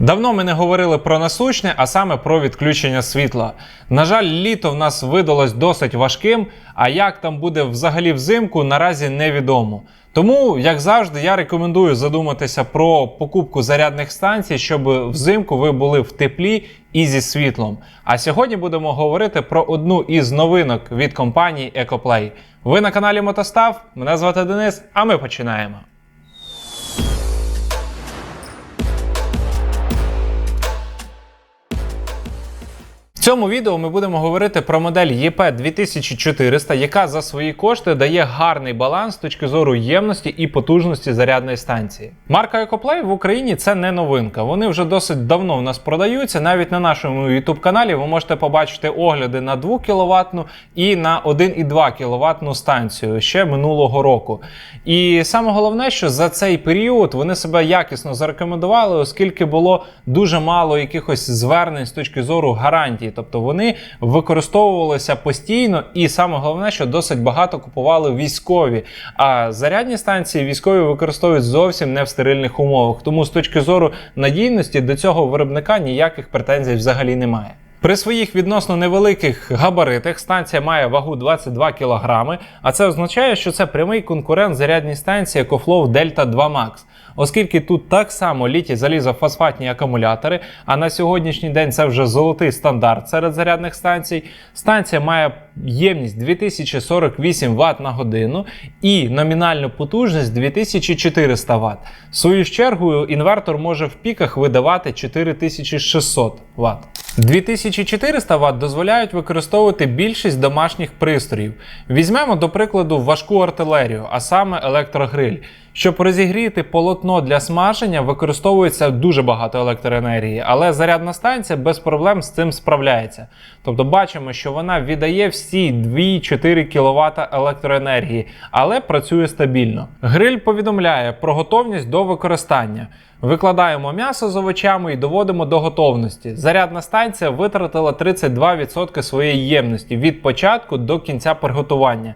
Давно ми не говорили про насущне, а саме про відключення світла. На жаль, літо в нас видалось досить важким, а як там буде взагалі взимку, наразі невідомо. Тому, як завжди, я рекомендую задуматися про покупку зарядних станцій, щоб взимку ви були в теплі і зі світлом. А сьогодні будемо говорити про одну із новинок від компанії EcoPlay. Ви на каналі Мотостав. Мене звати Денис, а ми починаємо. В цьому відео ми будемо говорити про модель ЄП 2400, яка за свої кошти дає гарний баланс з точки зору ємності і потужності зарядної станції. Марка EcoPlay в Україні це не новинка. Вони вже досить давно в нас продаються. Навіть на нашому YouTube каналі ви можете побачити огляди на 2 кВт і на 1,2 кВт станцію ще минулого року. І саме головне, що за цей період вони себе якісно зарекомендували, оскільки було дуже мало якихось звернень з точки зору гарантії. Тобто вони використовувалися постійно, і саме головне, що досить багато купували військові. А зарядні станції військові використовують зовсім не в стерильних умовах. Тому з точки зору надійності до цього виробника ніяких претензій взагалі немає. При своїх відносно невеликих габаритах станція має вагу 22 кг, а це означає, що це прямий конкурент зарядній станції EcoFlow Delta 2 Max. Оскільки тут так само літі залізофосфатні акумулятори, а на сьогоднішній день це вже золотий стандарт серед зарядних станцій. Станція має ємність 2048 Вт на годину і номінальну потужність 2400 Вт. В свою чергу, інвертор може в піках видавати 4600 Вт. 2400 Вт дозволяють використовувати більшість домашніх пристроїв. Візьмемо, до прикладу, важку артилерію, а саме електрогриль. Щоб розігріти полотно для смаження, використовується дуже багато електроенергії, але зарядна станція без проблем з цим справляється. Тобто бачимо, що вона віддає всі 2-4 кВт електроенергії, але працює стабільно. Гриль повідомляє про готовність до використання. Викладаємо м'ясо з овочами і доводимо до готовності. Зарядна станція витратила 32% своєї ємності від початку до кінця приготування.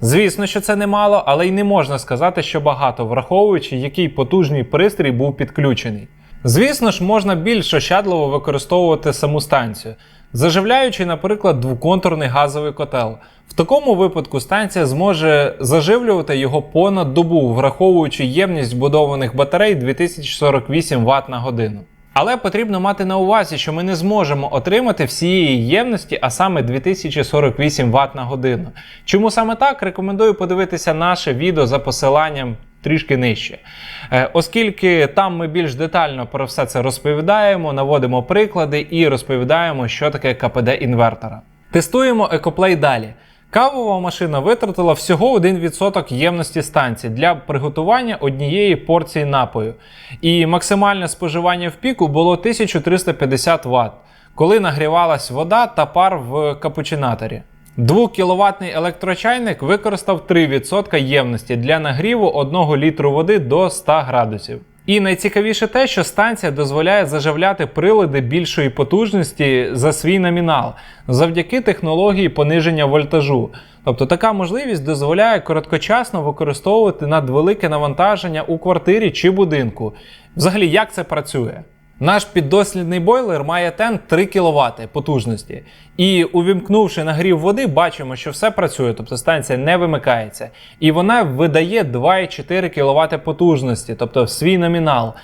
Звісно, що це немало, але й не можна сказати, що багато, враховуючи, який потужний пристрій був підключений. Звісно ж, можна більш ощадливо використовувати саму станцію, заживляючи, наприклад, двоконтурний газовий котел. В такому випадку станція зможе заживлювати його понад добу, враховуючи ємність вбудованих батарей 2048 Вт на годину. Але потрібно мати на увазі, що ми не зможемо отримати всієї ємності, а саме 2048 Вт на годину. Чому саме так? Рекомендую подивитися наше відео за посиланням трішки нижче. Е, Оскільки там ми більш детально про все це розповідаємо, наводимо приклади і розповідаємо, що таке КПД інвертора. Тестуємо EcoPlay далі. Кавова машина витратила всього 1% ємності станції для приготування однієї порції напою. І максимальне споживання в піку було 1350 Вт, коли нагрівалась вода та пар в капучинаторі. 2 кВт електрочайник використав 3% ємності для нагріву 1 літру води до 100 градусів. І найцікавіше те, що станція дозволяє заживляти прилади більшої потужності за свій номінал завдяки технології пониження вольтажу. Тобто така можливість дозволяє короткочасно використовувати надвелике навантаження у квартирі чи будинку. Взагалі, як це працює? Наш піддослідний бойлер має тен 3 кВт потужності. І увімкнувши нагрів води, бачимо, що все працює, тобто станція не вимикається. І вона видає 2,4 кВт потужності, тобто свій номінал.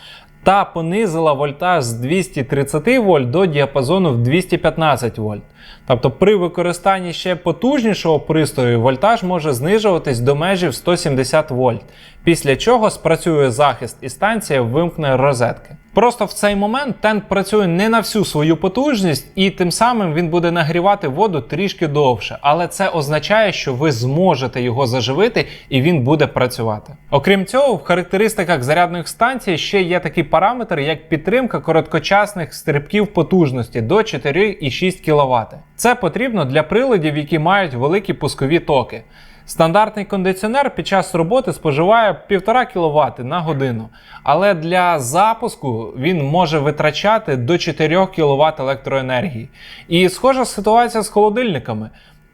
Та понизила вольтаж з 230 вольт до діапазону в 215 вольт. Тобто при використанні ще потужнішого пристрою вольтаж може знижуватись до межі в 170 вольт, після чого спрацює захист і станція вимкне розетки. Просто в цей момент тент працює не на всю свою потужність, і тим самим він буде нагрівати воду трішки довше. Але це означає, що ви зможете його заживити і він буде працювати. Окрім цього, в характеристиках зарядних станцій ще є такий параметр, як підтримка короткочасних стрибків потужності до 4,6 кВт. Це потрібно для приладів, які мають великі пускові токи. Стандартний кондиціонер під час роботи споживає 1,5 кВт на годину, але для запуску він може витрачати до 4 кВт електроенергії. І схожа ситуація з холодильниками.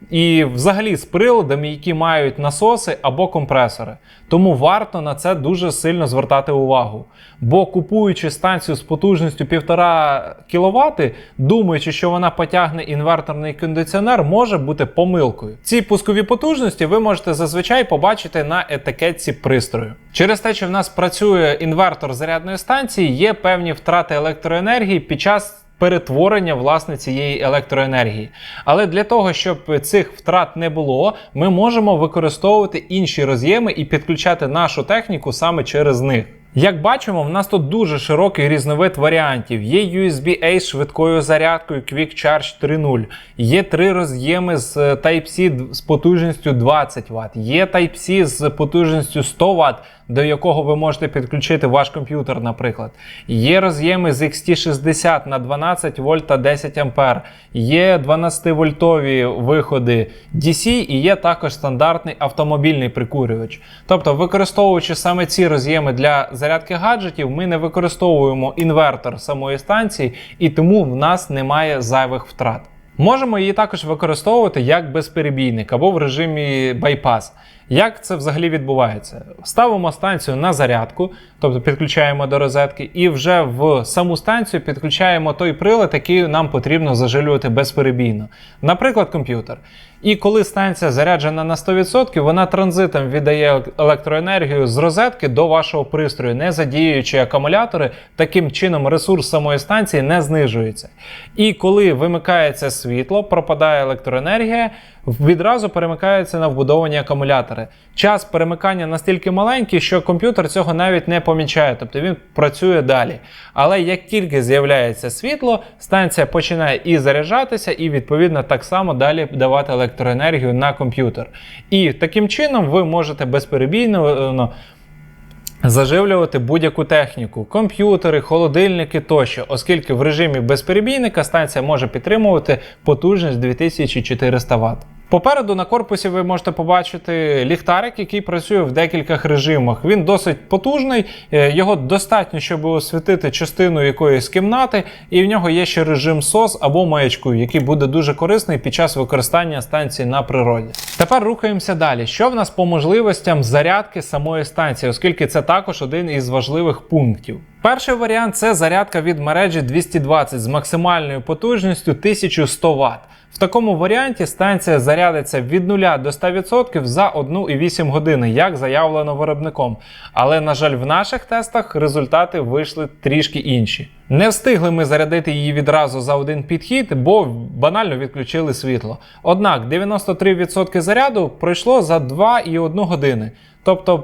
І взагалі з приладами, які мають насоси або компресори. Тому варто на це дуже сильно звертати увагу. Бо купуючи станцію з потужністю 1,5 кВт, думаючи, що вона потягне інверторний кондиціонер, може бути помилкою. Ці пускові потужності ви можете зазвичай побачити на етикетці пристрою. Через те, що в нас працює інвертор зарядної станції, є певні втрати електроенергії під час перетворення власне цієї електроенергії. Але для того, щоб цих втрат не було, ми можемо використовувати інші роз'єми і підключати нашу техніку саме через них. Як бачимо, в нас тут дуже широкий різновид варіантів. Є USB-A з швидкою зарядкою Quick Charge 3.0, є три роз'єми з е, Type-C з потужністю 20 Вт, є Type-C з потужністю 100 Вт, до якого ви можете підключити ваш комп'ютер, наприклад. Є роз'єми з XT60 на 12 вольт та 10 ампер, є 12-вольтові виходи DC і є також стандартний автомобільний прикурювач. Тобто, використовуючи саме ці роз'єми для зарядки гаджетів, ми не використовуємо інвертор самої станції, і тому в нас немає зайвих втрат. Можемо її також використовувати як безперебійник або в режимі байпас. Як це взагалі відбувається? Ставимо станцію на зарядку, тобто підключаємо до розетки, і вже в саму станцію підключаємо той прилад, який нам потрібно зажилювати безперебійно, наприклад, комп'ютер. І коли станція заряджена на 100%, вона транзитом віддає електроенергію з розетки до вашого пристрою, не задіюючи акумулятори, таким чином ресурс самої станції не знижується. І коли вимикається світло, пропадає електроенергія, відразу перемикаються на вбудовані акумулятори. Час перемикання настільки маленький, що комп'ютер цього навіть не помічає, тобто він працює далі. Але як тільки з'являється світло, станція починає і заряджатися, і відповідно так само далі давати електроенергію на комп'ютер. І таким чином ви можете безперебійно. ну, Заживлювати будь-яку техніку, комп'ютери, холодильники тощо, оскільки в режимі безперебійника станція може підтримувати потужність 2400 Вт. Попереду на корпусі ви можете побачити ліхтарик, який працює в декількох режимах. Він досить потужний, е, його достатньо, щоб освітити частину якоїсь кімнати, і в нього є ще режим SOS або маячку, який буде дуже корисний під час використання станції на природі. Тепер рухаємося далі. Що в нас по можливостям зарядки самої станції, оскільки це також один із важливих пунктів. Перший варіант це зарядка від мережі 220 з максимальною потужністю 1100 Вт. В такому варіанті станція зарядиться від 0 до 100% за 1,8 години, як заявлено виробником. Але, на жаль, в наших тестах результати вийшли трішки інші. Не встигли ми зарядити її відразу за один підхід, бо банально відключили світло. Однак 93% заряду пройшло за 2,1 години. Тобто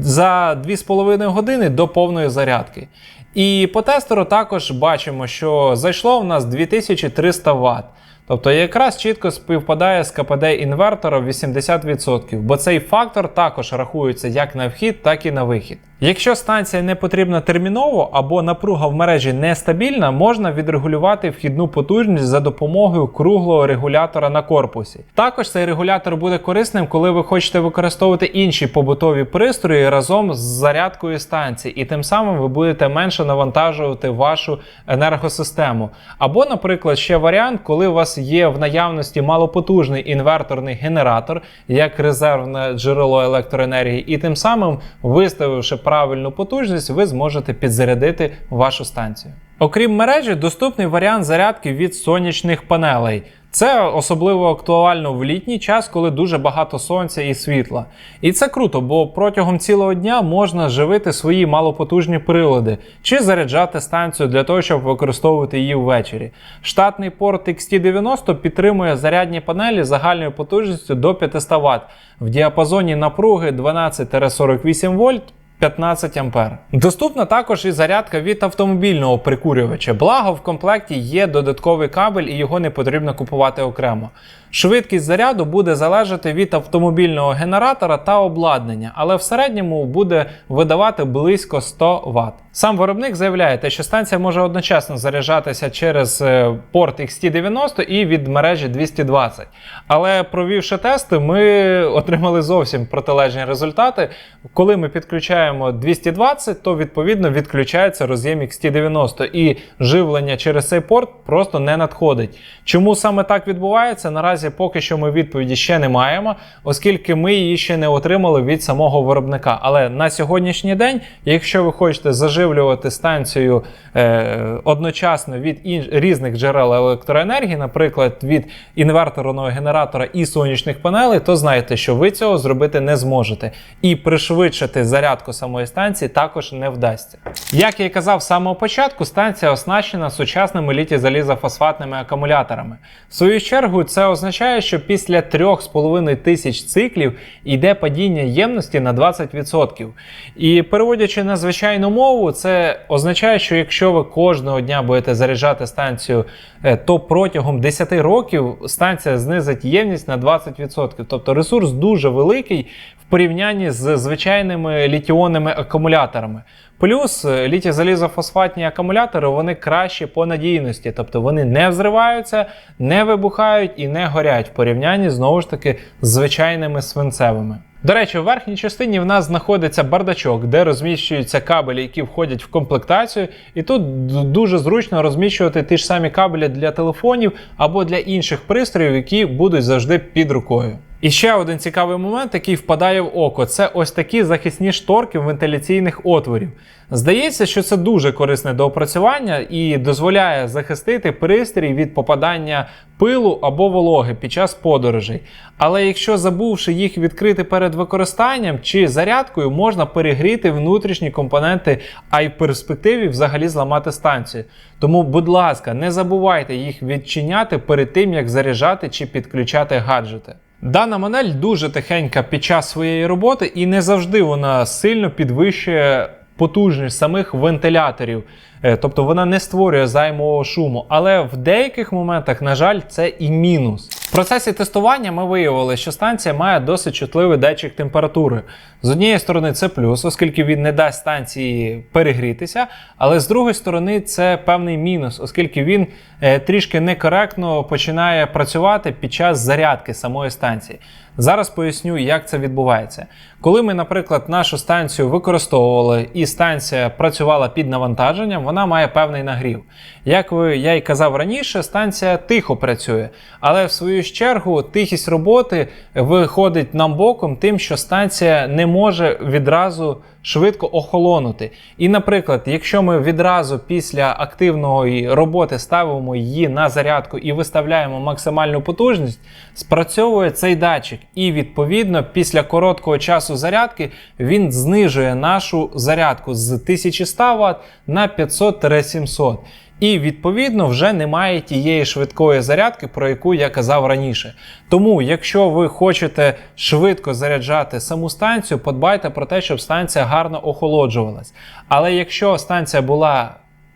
за 2,5 години до повної зарядки. І по тестеру також бачимо, що зайшло в нас 2300 Вт. Тобто якраз чітко співпадає з КПД інвертора 80%, бо цей фактор також рахується як на вхід, так і на вихід. Якщо станція не потрібна терміново або напруга в мережі нестабільна, можна відрегулювати вхідну потужність за допомогою круглого регулятора на корпусі. Також цей регулятор буде корисним, коли ви хочете використовувати інші побутові пристрої разом з зарядкою станції, і тим самим ви будете менше навантажувати вашу енергосистему. Або, наприклад, ще варіант, коли у вас є в наявності малопотужний інверторний генератор як резервне джерело електроенергії, і тим самим виставивши правильну потужність, ви зможете підзарядити вашу станцію. Окрім мережі, доступний варіант зарядки від сонячних панелей. Це особливо актуально в літній час, коли дуже багато сонця і світла. І це круто, бо протягом цілого дня можна живити свої малопотужні прилади чи заряджати станцію для того, щоб використовувати її ввечері. Штатний порт XT90 підтримує зарядні панелі загальною потужністю до 500 Вт в діапазоні напруги 12-48 вольт. 15 ампер. Доступна також і зарядка від автомобільного прикурювача. Благо в комплекті є додатковий кабель і його не потрібно купувати окремо. Швидкість заряду буде залежати від автомобільного генератора та обладнання, але в середньому буде видавати близько 100 Вт. Сам виробник заявляє, те, що станція може одночасно заряджатися через е, порт XT90 і від мережі 220. Але провівши тести, ми отримали зовсім протилежні результати. Коли ми підключаємо 220, то відповідно відключається роз'єм XT90 і живлення через цей порт просто не надходить. Чому саме так відбувається? Наразі поки що ми відповіді ще не маємо, оскільки ми її ще не отримали від самого виробника. Але на сьогоднішній день, якщо ви хочете заживлювати станцію е, одночасно від інш... різних джерел електроенергії, наприклад, від інверторного генератора і сонячних панелей, то знайте, що ви цього зробити не зможете. І пришвидшити зарядку самої станції також не вдасться. Як я і казав з самого початку, станція оснащена сучасними літій-залізофосфатними акумуляторами. В свою чергу, це означає, що після 3,5 тисяч циклів йде падіння ємності на 20%. І переводячи на звичайну мову, це означає, що якщо ви кожного дня будете заряджати станцію, е, то протягом 10 років станція знизить ємність на 20%. Тобто ресурс дуже великий порівнянні з звичайними літіонними акумуляторами. Плюс е, літій-залізофосфатні акумулятори вони кращі по надійності, тобто вони не взриваються, не вибухають і не горять в порівнянні знову ж таки з звичайними свинцевими. До речі, в верхній частині в нас знаходиться бардачок, де розміщуються кабелі, які входять в комплектацію. І тут дуже зручно розміщувати ті ж самі кабелі для телефонів або для інших пристроїв, які будуть завжди під рукою. І ще один цікавий момент, який впадає в око, це ось такі захисні шторки вентиляційних отворів. Здається, що це дуже корисне доопрацювання і дозволяє захистити пристрій від попадання пилу або вологи під час подорожей. Але якщо забувши їх відкрити перед використанням чи зарядкою, можна перегріти внутрішні компоненти, а й в перспективі взагалі зламати станцію. Тому, будь ласка, не забувайте їх відчиняти перед тим, як заряджати чи підключати гаджети. Дана модель дуже тихенька під час своєї роботи, і не завжди вона сильно підвищує потужність самих вентиляторів. Е, Тобто вона не створює займового шуму. Але в деяких моментах, на жаль, це і мінус. В процесі тестування ми виявили, що станція має досить чутливий датчик температури. З однієї сторони, це плюс, оскільки він не дасть станції перегрітися, але з другої сторони, це певний мінус, оскільки він е, трішки некоректно починає працювати під час зарядки самої станції. Зараз поясню, як це відбувається. Коли ми, наприклад, нашу станцію використовували і станція працювала під навантаженням, вона має певний нагрів. Як ви, я й казав раніше, станція тихо працює, але в свою ж чергу тихість роботи виходить нам боком тим, що станція не може відразу швидко охолонути. І, наприклад, якщо ми відразу після активної роботи ставимо її на зарядку і виставляємо максимальну потужність, спрацьовує цей датчик. І відповідно після короткого часу зарядки він знижує нашу зарядку з 1100 Вт на 500-700. І відповідно вже немає тієї швидкої зарядки, про яку я казав раніше. Тому, якщо ви хочете швидко заряджати саму станцію, подбайте про те, щоб станція гарно охолоджувалась. Але якщо станція була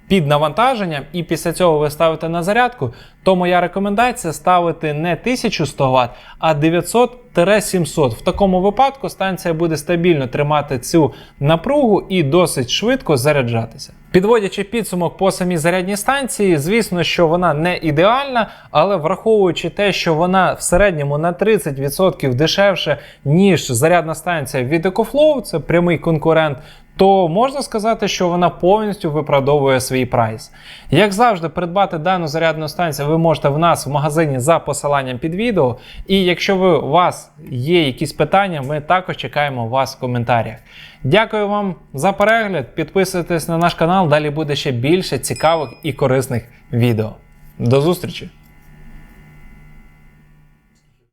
під навантаженням і після цього ви ставите на зарядку, то моя рекомендація ставити не 1100 Вт, а 900-700. В такому випадку станція буде стабільно тримати цю напругу і досить швидко заряджатися. Підводячи підсумок по самій зарядній станції, звісно, що вона не ідеальна, але враховуючи те, що вона в середньому на 30% дешевше, ніж зарядна станція від EcoFlow, це прямий конкурент, то можна сказати, що вона повністю виправдовує свій прайс. Як завжди, придбати дану зарядну станцію ви можете в нас в магазині за посиланням під відео. І якщо ви, у вас є якісь питання, ми також чекаємо вас в коментарях. Дякую вам за перегляд. Підписуйтесь на наш канал, далі буде ще більше цікавих і корисних відео. До зустрічі!